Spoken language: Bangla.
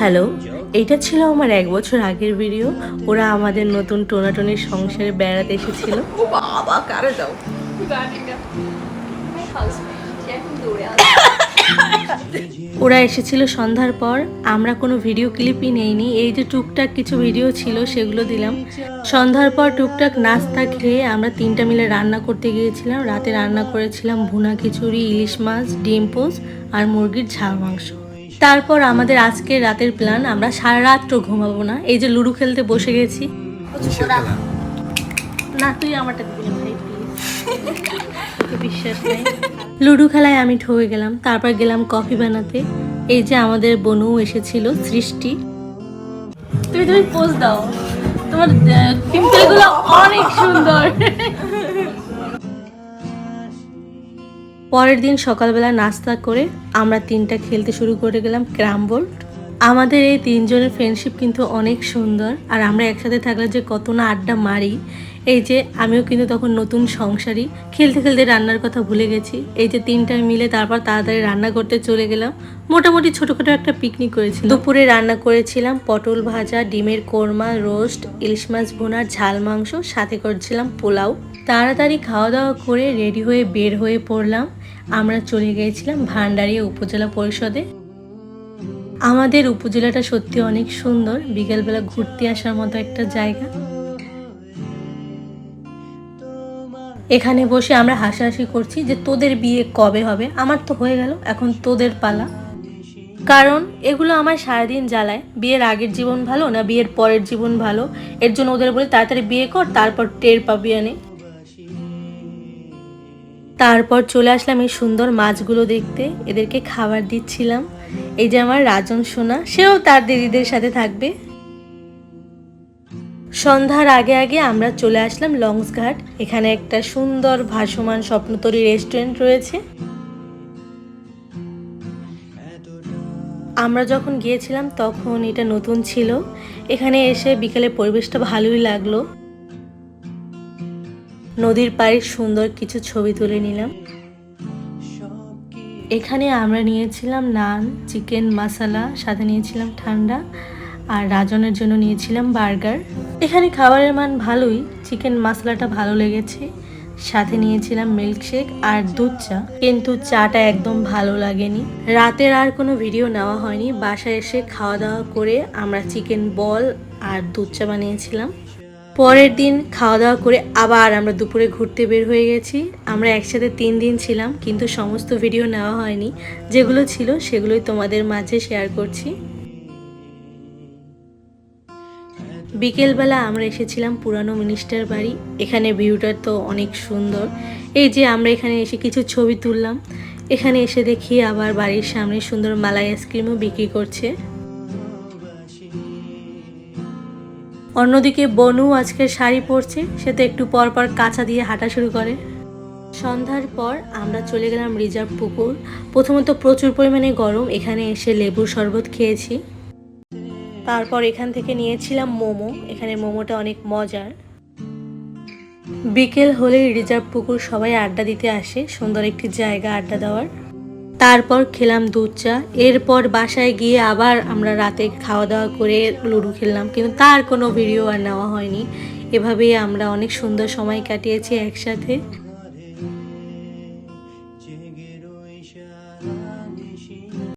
হ্যালো এইটা ছিল আমার এক বছর আগের ভিডিও ওরা আমাদের নতুন টোনাটনির সংসারে বেড়াতে এসেছিল। ও বাবা কারে দাও? ওরা এসেছিল সন্ধ্যার পর। আমরা কোনো ভিডিও ক্লিপই নেইনি। এই যে টুকটাক কিছু ভিডিও ছিল সেগুলো দিলাম। সন্ধ্যার পর টুকটাক নাস্তা খেয়ে আমরা তিনটা মিলে রান্না করতে গিয়েছিলাম। রাতে রান্না করেছিলাম ভুনা খিচুড়ি ইলিশ মাছ ডিম পোস্ট আর মুরগির ঝাল মাংস। তারপর আমাদের আজকের রাতের প্ল্যান আমরা সারা রাত্র ঘুমাবো না। এই যে লুডো খেলতে বসে গেছি। না, তুই আমারটা দিবি লুডো খেলায় আমি ঠকে গেলাম, তারপর গেলাম কফি বানাতে। এই যে আমাদের বনু এসেছিল, সৃষ্টি। তুমি তুমি পোজ দাও। তোমার পিম্পলগুলো অনেক সুন্দর। পরের দিন সকালবেলা নাস্তা করে আমরা তিনটা খেলতে শুরু করে গেলাম ক্রামবোল্ট আমাদের এই তিনজনের ফ্রেন্ডশিপ কিন্তু অনেক সুন্দর। আর আমরা একসাথে থাকলে যে কত না আড্ডা মারি, এই যে আমিও কিন্তু তখন নতুন সংসারী। খেলতে খেলতে রান্নার কথা ভুলে গেছি। এই যে তিনটা মিলে তারপর তাড়াতাড়ি রান্না করতে চলে গেলাম। মোটামুটি ছোটোখাটো একটা পিকনিক করেছি দুপুরে রান্না করেছিলাম পটল ভাজা, ডিমের কোরমা রোস্ট ইলিশ মাছ ভুনার ঝাল মাংস, সাথে করছিলাম পোলাও। তাড়াতাড়ি খাওয়া দাওয়া করে রেডি হয়ে বের হয়ে পড়লাম। আমরা চলে গিয়েছিলাম ভান্ডারিয়া উপজেলা পরিষদে। আমাদের উপজেলাটা সত্যি অনেক সুন্দর, বিকেলবেলা ঘুরতে আসার মতো একটা জায়গা। এখানে বসে আমরা হাসাহাসি করছি যে তোদের বিয়ে কবে হবে? আমার তো হয়ে গেল, এখন তোদের পালা। কারণ এগুলো আমার সারাদিন জ্বালায়, বিয়ের আগের জীবন ভালো না বিয়ের পরের জীবন ভালো। এর জন্য ওদের বলে, তাড়াতাড়ি বিয়ে কর, তারপর টের পাবি আনে তারপর চলে আসলাম এই সুন্দর মাছগুলো দেখতে। এদেরকে খাবার দিচ্ছিলাম। এই যে আমার রাজন সোনা, সেও তার দিদিদের সাথে থাকবে। সন্ধ্যার আগে আগে আমরা চলে আসলাম লংসঘাট। এখানে একটা সুন্দর ভাসমান স্বপ্নতরী রেস্টুরেন্ট রয়েছে। আমরা যখন গিয়েছিলাম তখন এটা নতুন ছিল। এখানে এসে বিকেলে পরিবেশটা ভালোই লাগল। নদীর পাড়ে সুন্দর কিছু ছবি তুলে নিলাম। এখানে আমরা নিয়েছিলাম নান, চিকেন মশলা সাথে নিয়েছিলাম ঠান্ডা, আর রাজনের জন্য নিয়েছিলাম বার্গার। এখানে খাবারের মান ভালোই, চিকেন মশলাটা ভালো লেগেছে। সাথে নিয়েছিলাম মিল্কশেক আর দুধ চা। কিন্তু চাটা একদম ভালো লাগেনি। রাতের আর কোনো ভিডিও নেওয়া হয়নি। বাসায় এসে খাওয়া দাওয়া করে আমরা চিকেন বল আর দুধ চা বানিয়েছিলাম। পরের দিন খাওয়া দাওয়া করে আবার আমরা দুপুরে ঘুরতে বের হয়ে গেছি। আমরা একসাথে তিন দিন ছিলাম, কিন্তু সমস্ত ভিডিও নেওয়া হয়নি। যেগুলো ছিল সেগুলোই তোমাদের মাঝে শেয়ার করছি। বিকেলবেলা আমরা এসেছিলাম পুরানো মিনিস্টার বাড়ি। এখানে ভিউটা তো অনেক সুন্দর। এই যে আমরা এখানে এসে কিছু ছবি তুললাম। এখানে এসে দেখি আবার বাড়ির সামনে সুন্দর মালাই আইসক্রিমও বিক্রি করছে। অন্যদিকে বনু আজকে শাড়ি পরছে, সে তো একটু পর পর কাঁচা দিয়ে হাঁটা শুরু করে। সন্ধ্যার পর আমরা চলে গেলাম রিজার্ভ পুকুর। প্রথমত প্রচুর পরিমাণে গরম, এখানে এসে লেবুর শরবত খেয়েছি। তারপর এখান থেকে নিয়েছিলাম মোমো, এখানে মোমোটা অনেক মজার। বিকেল হলে রিজার্ভ পুকুর সবাই আড্ডা দিতে আসে, সুন্দর একটি জায়গা আড্ডা দেওয়ার। তারপর খেলাম দুধ চা। এরপর বাসায় গিয়ে আবার আমরা রাতে খাওয়া দাওয়া করে লুডু খেললাম। কিন্তু তার কোনো ভিডিও আর নেওয়া হয়নি। এভাবেই আমরা অনেক সুন্দর সময় কাটিয়েছি একসাথে।